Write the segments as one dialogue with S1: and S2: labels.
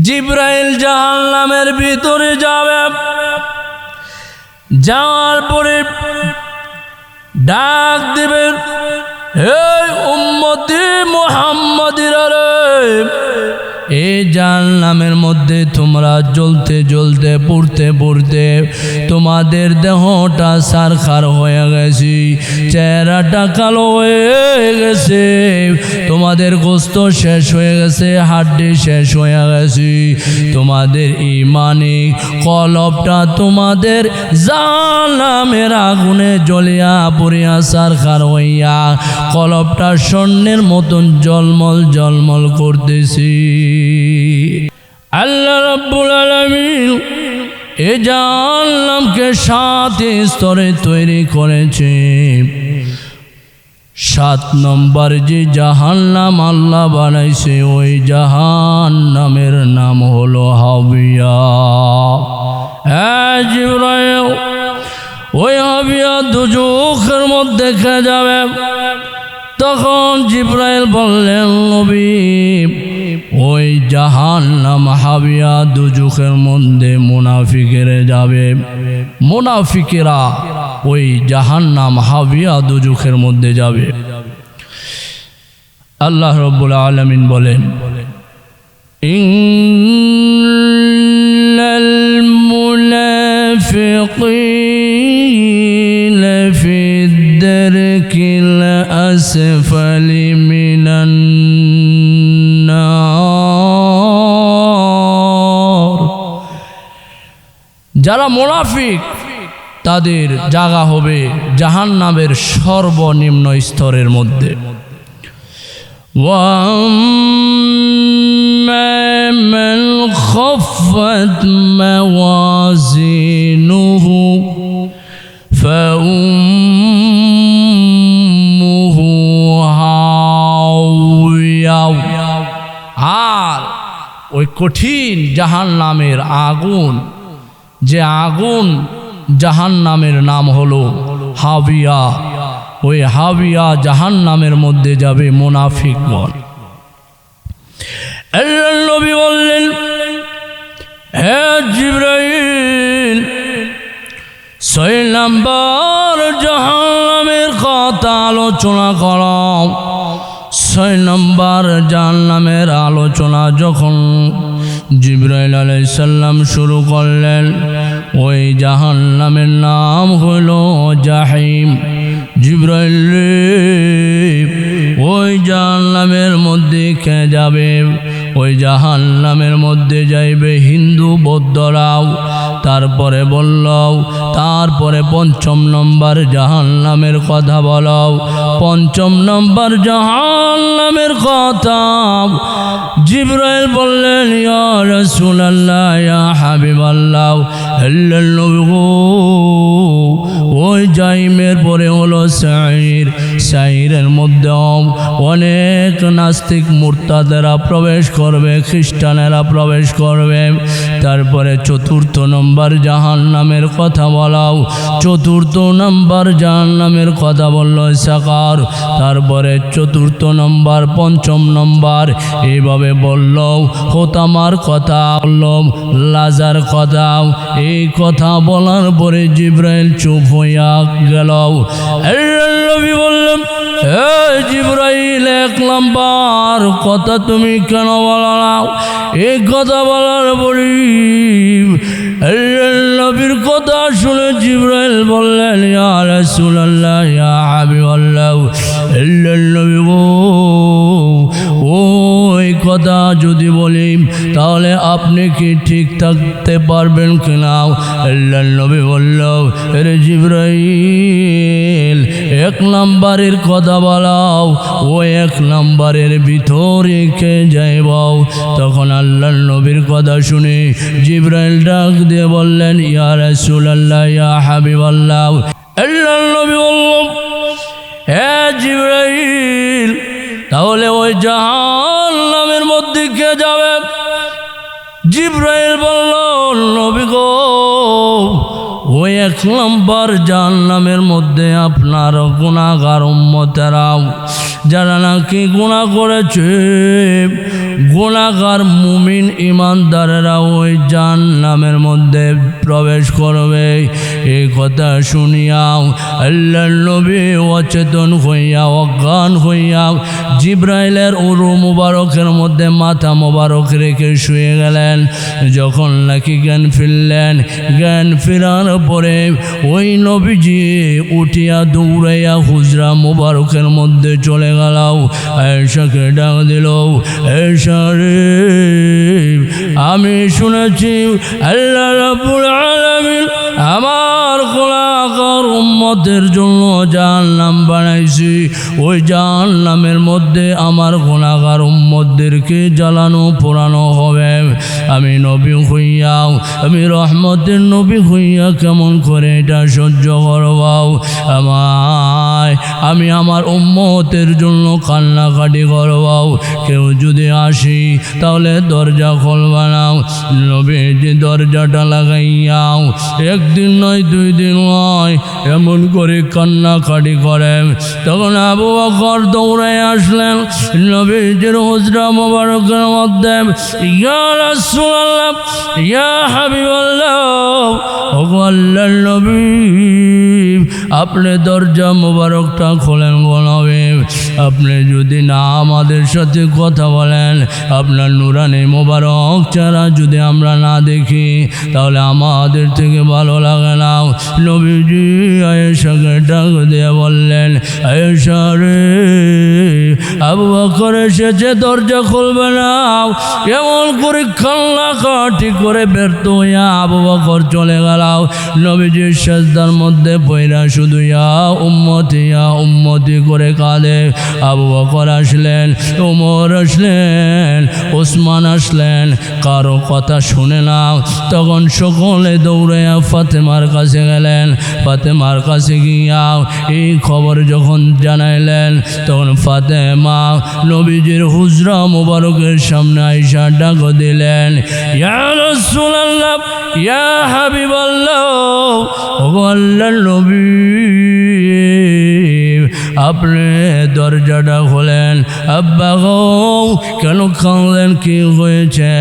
S1: জিব্রাইল জাহান নামের ভিতরে যাবে। যাওয়ার পরে ডাক দিবেন এই উম্মতি মোহাম্মদিরা এই জাহান নামের মধ্যে তোমরা জ্বলতে জ্বলতে, পড়তে পড়তে তোমাদের দেহটা সারখার হয়ে গেছি, চেহারাটা কালো হয়ে গেছে, তোমাদের গোস্ত শেষ হয়ে গেছে, হাড্ডি শেষ হয়ে গেছি, তোমাদের ইমানি কলবটা তোমাদের জানামের আগুনে জ্বলিয়া পড়িয়া সারখার হইয়া, কলবটা স্বর্ণের মতন জলমল জলমল করতেছি। আল্লাহ রব্বুল আলমিন এ জানলামকে সাত স্তরে তৈরি করেছে। সাত নম্বর যে জাহান্নাম আল্লাহ বানাইছে, ওই জাহান্নামের নাম হলো হাবিয়া। হ্যাঁ ওই হাবিয়া দুজুখের মধ্যে খেয়ে যাবে। তখন জিব্রাইল বললেন, নবী ওই জাহান্নাম হাবিয়া দুজুখের মধ্যে মুনাফিকের যাবে। মুনাফিকেরা ওই জাহান্নাম হাবিয়া দুজুখের মধ্যে যাবে। আল্লাহ রব্বুল আলমিন বলেন মুনাফিকিন ফি দারকিল আসফালি যারা মোনাফিক তাদের জায়গা হবে জাহান্নামের সর্বনিম্ন স্তরের মধ্যে وأما من خفت موازينه فأمه هاوية আর ওই কঠিন জাহান নামের আগুন যে আগুন জাহান নামের নাম হলো হাবিয়া। ওই হাবিয়া জাহান নামের মধ্যে যাবে মোনাফিকগণ নবী বললেন, হে জিব্রাইল, ছয় নাম্বার জাহান্নামের কথা আলোচনা করাম ছয় নম্বর জাহান্নামের আলোচনা যখন জিব্রাইল আলাইসাল্লাম শুরু করলেন, ওই জাহান্নামের নাম হইল জাহিম। জিব্রাইল, ওই জাহান্নামের মধ্যে কে যাবে? ওই জাহান্নামের মধ্যে যাইবে হিন্দু বৌদ্ধরাও। তারপরে বলল তারপরে পঞ্চম নম্বর জাহান নামের কথা বলাও। পঞ্চম নম্বর জাহান্নামের কথা। জিব্রাইল বললেন, ইয়া রাসূলুল্লাহ, ইয়া হাবিবাল্লাহ নবী ওই জাইমের পরে হলো সাইর সাইরের মধ্যেও অনেক নাস্তিক মুরতাদেরা প্রবেশ করবে, খ্রিস্টানেরা প্রবেশ করবে। তারপরে চতুর্থ নম্বর জাহান নামের কথা বলাও। চতুর্থ নম্বর জাহান নামের কথা বলল সাকার তারপরে চতুর্থ নম্বর, পঞ্চম নম্বর এইভাবে বলল, হোতামার কথা বলল, লাজার কথা। এই কথা বলার পরে জিব্রাইল চুপ হইয়া গেল। জিব্রাইল, এক নাম্বার কথা তুমি কেন বলাও এই কথা বলার পরে আল্লাহর নবীর কথা শুনে জিব্রাইল বললেন, ইয়া রাসূলুল্লাহ, ইয়া হাবিবাল্লাহ। নবী কথা যদি বলি, তাহলে আপনি কি ঠিক থাকতে পারবেন কিনা? আল্লাহর নবী বলল রে জিব্রাইল, এক নাম্বারের কথা বলাও, ও এক নাম্বারের ভিতরে কে যাইবাও? তখন আল্লাহর নবীর কথা শুনে জিব্রাইল ডাক দিয়ে বললেন, ইয়া রাসূলুল্লাহ, ইয়া হাবিবাল্লাহ। আল্লাহর নবী বলল হ্যাঁ জিব্রাইল তাহলে ওই জাহান নামের মধ্যে কে যাবে? জিব্রাইল বলল, নবী গো, ওই এক নম্বর জাহান্নামের মধ্যে আপনার গুণাগার উম্মতেরাও, যারা নাকি গুণা করেছে গোলাকার মুমিন ইমানদারেরা ওই জান নামের মধ্যে প্রবেশ করবে। এই কথা শুনিয়াও আল্লাহ নবী অচেতন হইয়া, অজ্ঞান হইয়া জিব্রাইলের উরু মুবারকের মধ্যে মাথা মোবারক রেখে শুয়ে গেলেন। যখন নাকি জ্ঞান ফিরলেন, জ্ঞান ফেরার পরে ওই নবীজি উঠিয়া দৌড়াইয়া হুজরা মুবারকের মধ্যে চলে গেল। এসাকে ডাক দিল এসা রে আমি শুনেছি আল্লাহ রাব্বুল আলামিন আমার গোলাকার উম্মতের জন্য জাহান্নাম বানাইছি। ওই জাহান্নামের মধ্যে আমার গোলাকার উম্মতদেরকে জ্বালানো, পোড়ানো হবে। আমি নবী হইয়াও আমি রহমতের নবী হইয়া কেমন করে এটা সহ্য করবাও আমায় আমি আমার উম্মতের জন্য কান্নাকাটি করবাও। কেউ যদি আসি, তাহলে দরজা খুলবা নাও নবীজি দরজাটা লাগাইয়াও। একদিন নয়, দুই দিন নয়, এমন করে কান্নাকাটি করে তখন আবু বকর দৌড়ে আসলেন। নবীজির হুজরা মোবারকের মধ্যে, ইয়া রাসূলুল্লাহ, ইয়া হাবিবাল্লাহ ওগো আল্লাহর নবী। আপনি দরজা মোবারকটা খোলেন গোলাবে আপনি যদি না আমাদের সাথে কথা বলেন, আপনার নুরানি মোবারক ছাড়া যদি আমরা না দেখি, তাহলে আমাদের থেকে ভালো লাগে না। নবীজি আয়েশাকে ডাক দিয়ে বললেন, আয়েশা রে আবু বকর এসেছে, দরজা খুলবে না। এমন করে কান্না কাটি করে ব্যর্থ হইয়া আবু বকর চলে গেল। নবীজির সাজদার মধ্যে পয়রা শুধু ইয়া উম্মতি ইয়া উম্মতি করে কাঁদে। আবু বকর আসলেন, উমর আসলেন ওসমান আসলেন। কারও কথা শুনে না। তখন সকলে দৌড়াইয়া ফাতেমার কাছে গেলেন। ফাতেমার কাছে গিয়া এই খবর যখন জানাইলেন, তখন ফাতেমা নবীজির হুজরা মোবারকের সামনে আইসা ডাক দিলেন ইয়া ইয়া ও আল্লাহর নবী। আপনি দরজাটা খোলেন। আব্বা গো, কেন কাঁদলেন? কি হয়েছে?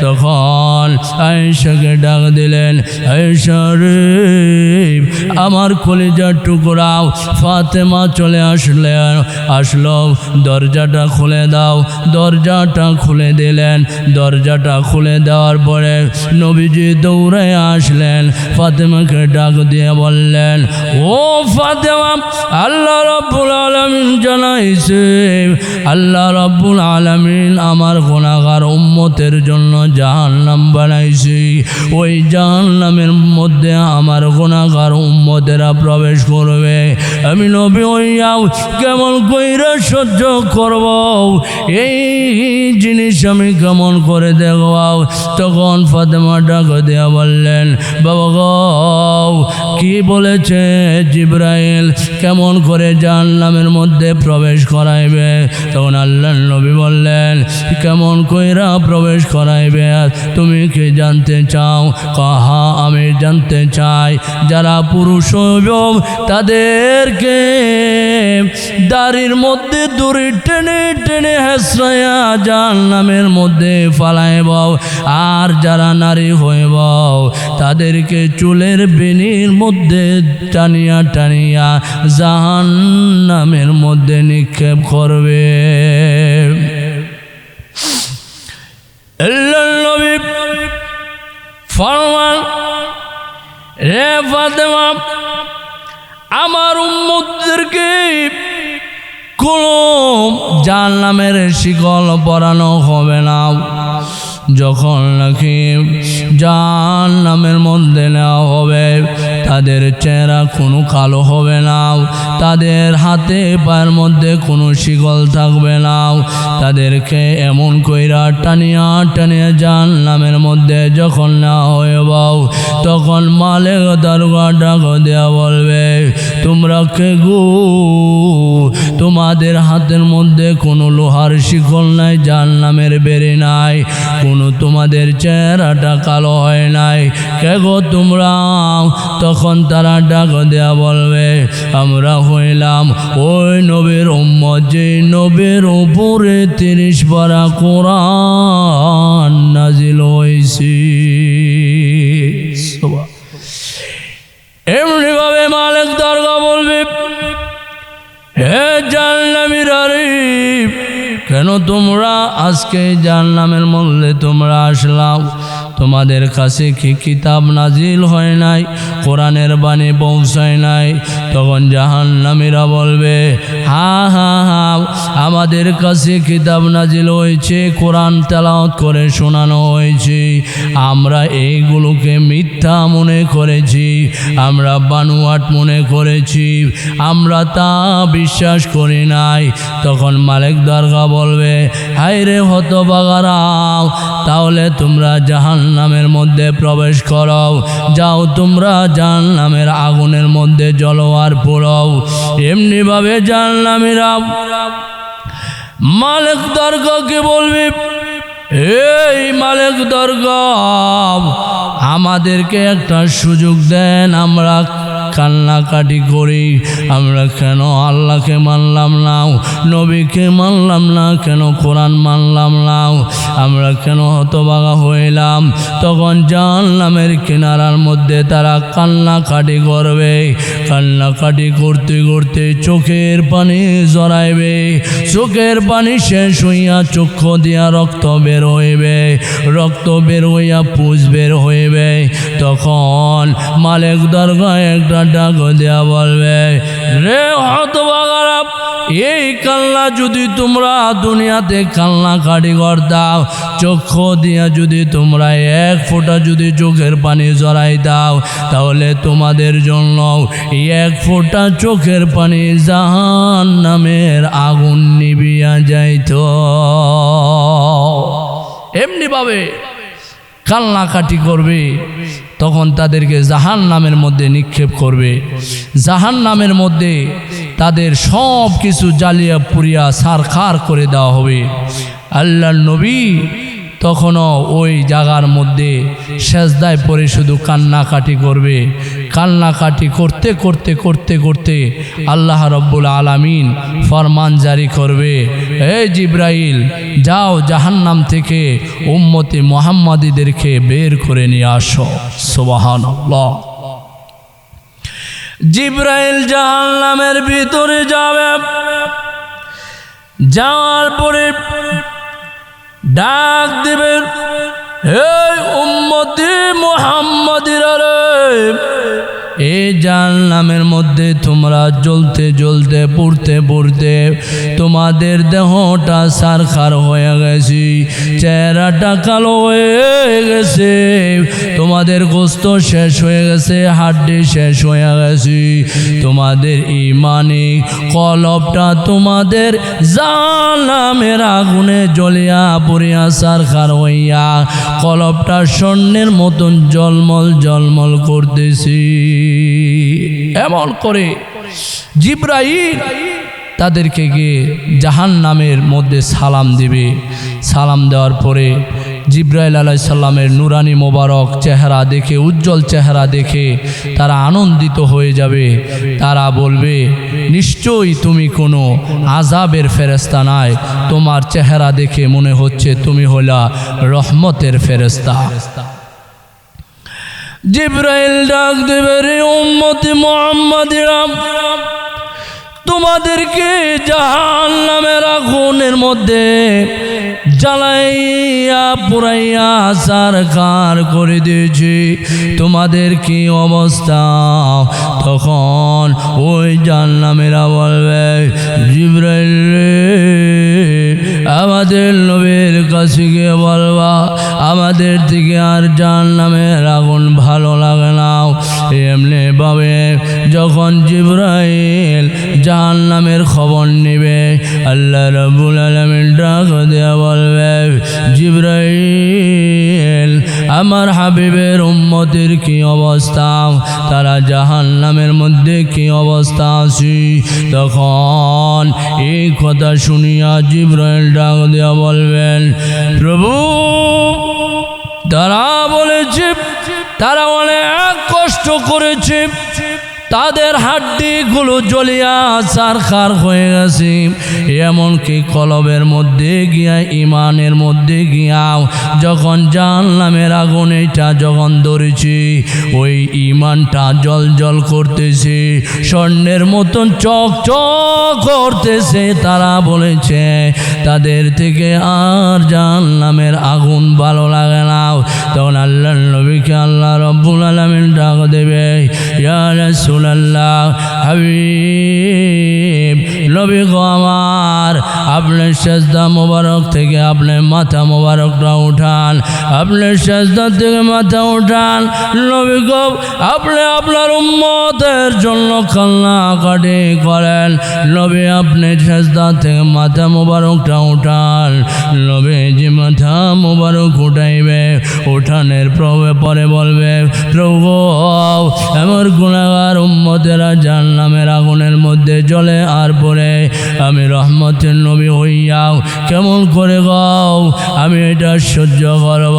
S1: তখন আয়েশাকে ডাক দিলেন আয়েশা রে আমার কলিজার টুকরাও ফাতেমা চলে আসলেন আসলো, দরজাটা খুলে দাও। দরজাটা খুলে দিলেন। দরজাটা খুলে দেওয়ার পরে নবীজি দৌড়ে আসলেন। ফাতেমাকে ডাক দিয়ে বললেন, ও ফাতেমা, আল্লাহ রব্বুল আলমিন জানাইছে, আল্লাহ রব্বুল আলমিন আমার গোনাগার উম্মতের জন্য জাহান্নাম বানাইছি। ওই জাহান্নামের মধ্যে আমার গোনাগার উম্মতেরা প্রবেশ করবে। আমি নবী হইয়াও কেমন কইরা সহ্য করব? এই জিনিস আমি কেমন করে দেখবাও তখন ফাতেমা ডাক দেয়া বললেন, বাবা গো, কি বলেছে জিব্রাইল? কেমন করে জাহান্নামের মধ্যে প্রবেশ করাইবে। তখন আল্লাহ নবী বললেন, কেমন কইরা প্রবেশ করাইবে? তুমি কি জানতে চাও? কাহা আমি জানতে চাই, যারা পুরুষ হইব তাদেরকে দাড়ির মধ্যে দড়ি টেনে টেনে হেসরাইয়া জাহান্নামের মধ্যে ফালাইব আর যারা নারী হইব, তাদেরকে চুলের বেনির মধ্যে টানিয়া টানিয়া জাহান নামের মধ্যে নিক্ষেপ করবে। ফরমান, রে ফাতেমা, আমার উম্মতদেরকে কোনো নামের শিকল পরানো হবে না। যখন নাকি জান নামের মধ্যে নেওয়া হবে। তাদের চেহারা কোনো কালো হবে না। তাদের হাতে পায়ের মধ্যে কোনো শিকল থাকবে না। তাদেরকে এমন কইরা টানিয়া টানিয়া জান নামের মধ্যে যখন নেওয়া হয়ে বাউ তখন মালিক দারোগা ডাক দেওয়া বলবে, তোমরা কে গো? তোমাদের হাতের মধ্যে কোনো লোহার শিকল নাই জান নামের বেড়ে নাই। কোনো তোমাদের চেহারাটা কালো হয় নাই। কে গো তোমরা? তখন তারা ডাক দেয়া বলবে, আমরা হইলাম ওই নবীর উম্মত যে নবীর উপরে তিরিশ পারা কোরআন নাজিল হয়েছি এমনিভাবে মালিক দরগা বলবে, হে জানলামির কেন তোমরা আজকে জানলামের মধ্যে তোমরা আসলাম? তোমাদের কাছে কি কিতাব নাজিল হয় নাই? কোরআনের বাণী পৌঁছায় নাই? তখন জাহান্নামীরা বলবে, হা হা হা, আমাদের কাছে কিতাব নাজিল হয়েছে, কোরআন তেলাওয়াত করে শোনানো হয়েছে। আমরা এইগুলোকে মিথ্যা মনে করেছি, আমরা বানুয়াট মনে করেছি, আমরা তা বিশ্বাস করি নাই। তখন মালিক দরগা বলবে হাই রে হত বাগারাও তাহলে তোমরা জাহান নামের মধ্যে প্রবেশ করাও। যাও তোমরা জাহান্নামের আগুনের মধ্যে জলোয়ার পোড়াও। এমনিভাবে জাহান্নামের মালিক দর্গকে বলবি, এই মালিক দর্গ, আমাদেরকে একটা সুযোগ দেন, আমরা কান্নাকাটি করি। আমরা কেন আল্লাহকে মানলাম না? নবীকে মানলাম না? কেন কোরআন মানলাম না? আমরা কেন হতবাগা হইলাম? তখন জানলামের কিনারার মধ্যে তারা কান্নাকাটি করবে। কান্নাকাটি করতে করতে চোখের পানি জড়াইবে। চোখের পানি শেষ হইয়া চক্ষু দিয়া রক্ত বের হইবে। রক্ত বের হইয়া পুষ বের হইবে। তখন মালিক দরগায় একটা ডাক দেয়া বলবে, রে হতবাগারা এই কান্না যদি তোমরা দুনিয়াতে কান্না কাটি দাও চক্ষু দিয়া যদি তোমরা এক ফোঁটা যদি চোখের পানি জড়াই দাও, তাহলে তোমাদের জন্য এক ফোঁটা চোখের পানি জাহান নামের আগুন নিবিয়া যাইতো। এমনিভাবে কান্নাকাটি করবে, তখন তাদেরকে জাহান নামের মধ্যে নিক্ষেপ করবে। জাহান নামের মধ্যে তাদের সব কিছু জ্বালিয়া পুড়িয়া সারখার করে দেওয়া হবে। আল্লাহ নবী তখনও ওই জায়গার মধ্যে সেজদায় পরে শুধু কান্নাকাটি করবে। কান্নাকাটি করতে করতে করতে করতে আল্লাহ রব্বুল আলামিন ফরমান জারি করবে। এ জিব্রাইল, যাও জাহান্নাম থেকে উম্মতি মোহাম্মদীদেরকে বের করে নিয়ে আসো। সোবাহান জিব্রাইল জাহান্নামের ভিতরে যাবে। যাওয়ার পরে ডাক দিবেন এই উম্মতি মোহাম্মদিরা time. এই জাল নামের মধ্যে তোমরা জ্বলতে জ্বলতে, পড়তে পড়তে তোমাদের দেহটা সারখার হয়ে গেছি, চেহারাটা কালো হয়ে গেছে, তোমাদের গোস্ত শেষ হয়ে গেছে, হাড্ডি শেষ হয়ে গেছি, তোমাদের ইমানে কলবটা তোমাদের জাল নামের আগুনে জ্বলিয়া পড়িয়া সারখার হইয়া কলবটা স্বর্ণের মতন জলমল জলমল করতেছি। এমন করে জিব্রাইল তাদেরকে গিয়ে জাহান নামের মধ্যে সালাম দিবে। সালাম দেওয়ার পরে জিব্রাইল আলাইসাল্লামের নুরানি মোবারক চেহারা দেখে, উজ্জ্বল চেহারা দেখে তারা আনন্দিত হয়ে যাবে। তারা বলবে, নিশ্চয়ই তুমি কোনো আজাবের ফেরেস্তা নাই। তোমার চেহারা দেখে মনে হচ্ছে তুমি হলা রহমতের ফেরেস্তা জিব্রাইল ডাক দেবে রে উম্মতি মোহাম্মদিরাম তোমাদেরকে জাহান নামের আগুনের মধ্যে জ্বালাইয়া পুরাইয়া সারকার করে দিয়েছি। তোমাদের কি অবস্থা তখন ওই জাহান্নামেরা বলবে জিব্রাইল রে। আমাদের নবীর কাছে গিয়ে বলবা, আমাদের থেকে আর যার নামের আগুন ভালো লাগে না। এমনি ভাবে যখন জিব্রাইল জাহান নামের খবর নেবে, আল্লাহ রবুল আলমিন ডাক দেওয়া বলবে, জিব্রাইল আমার হাবিবের উম্মতের কি অবস্থা? তারা জাহান নামের মধ্যে কি অবস্থা আছি? তখন এই কথা শুনিয়া জিব্রাইল ডাক দিয়া বলবেন, প্রভু, তারা বলেছে, তারা অনেক কষ্ট করেছে। তাদের হাড্ডিগুলো জ্বলিয়া সারখার হয়ে গেছে। এমনকি কলবের মধ্যে গিয়া ইমানের মধ্যে গিয়াও যখন জানলামের আগুন এটা যখন ধরেছি, ওই ইমানটা জল জল করতেছে, স্বর্ণের মতন চক চক করতেছে। তারা বলেছে, তাদের থেকে আর জানলামের আগুন ভালো লাগে না। তখন আল্লাহ নবীকে আল্লাহ রব্বুল আলমিন ডাক দেবে, ইয়া রাসূলুল্লাহ হাবিব নবী গো আমার আপনার সেজদা মোবারক থেকে আপনার মাথা মোবারকটা উঠান। আপনার সেজদা থেকে মাথা উঠান। নবী গো, আপনি আপনার উম্মতের জন্য কান্না কাটে করেন। নবী, আপনি সেজদা থেকে মাথা মোবারকটা উঠান। নবী যে মাথা মোবারক উঠাইবে, উঠানের প্রবে পরে বলবে, প্রভু, আমার গুণাগার উম্মতেরা জাহান্নামের আগুনের মধ্যে জ্বলে আর পরে আমি রহমতের নবী হইয়াও, কেমন করে গাও? আমি এটা সহ্য করব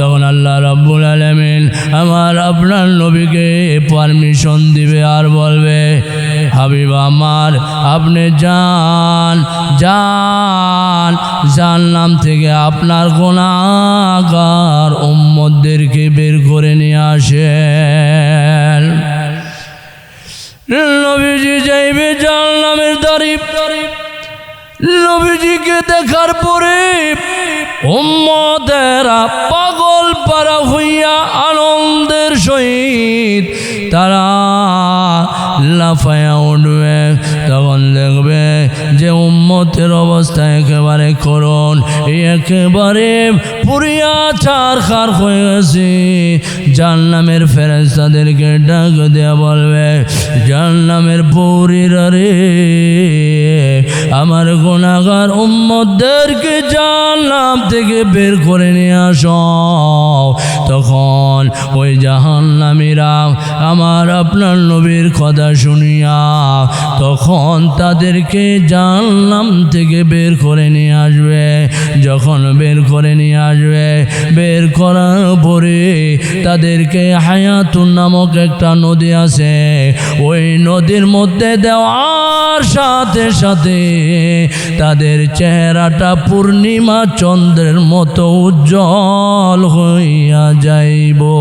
S1: তখন আল্লাহ রাব্বুল আলমিন আমার আপনার নবীকে পারমিশন দিবে আর বলবে, হাবিব আমার, আপনি যান যান। জানলাম থেকে আপনার গোনাগার উম্মতদেরকে বের করে নিয়ে আসেন। নবীজি যাইবে জানলামের দাঁড়িয়ে নবীজিকে দেখার পরে উম্মদেরা পাগল পারা হইয়া আনন্দের সহিত তারা লাফায়া উঠবে উম্মতের অবস্থা একেবারে করুন একেবারে পুরিয়া চার খার হয়ে গেছে। জান্নামের ফেরেস্তাদেরকে ডাক দেয়া বলবে জান্নামের পৌরিরা রে, আমার গুণাগার উম্মদেরকে জানলাম থেকে বের করে নিয়ে আস। তখন ওই জাহান্নামীরা আমার আপনার নবীর কথা শুনিয়া তখন তাদেরকে জানলাম থেকে বের করে নিয়ে আসবে। যখন বের করে নিয়ে আসবে, বের করার পরে তাদেরকে হায়াতুন নামক একটা নদী আছে। ওই নদীর মধ্যে দেওয়ার সাথে সাথে তাদের চেহারাটা পূর্ণিমা চন্দ্রের মতো উজ্জ্বল হইয়া যাইব।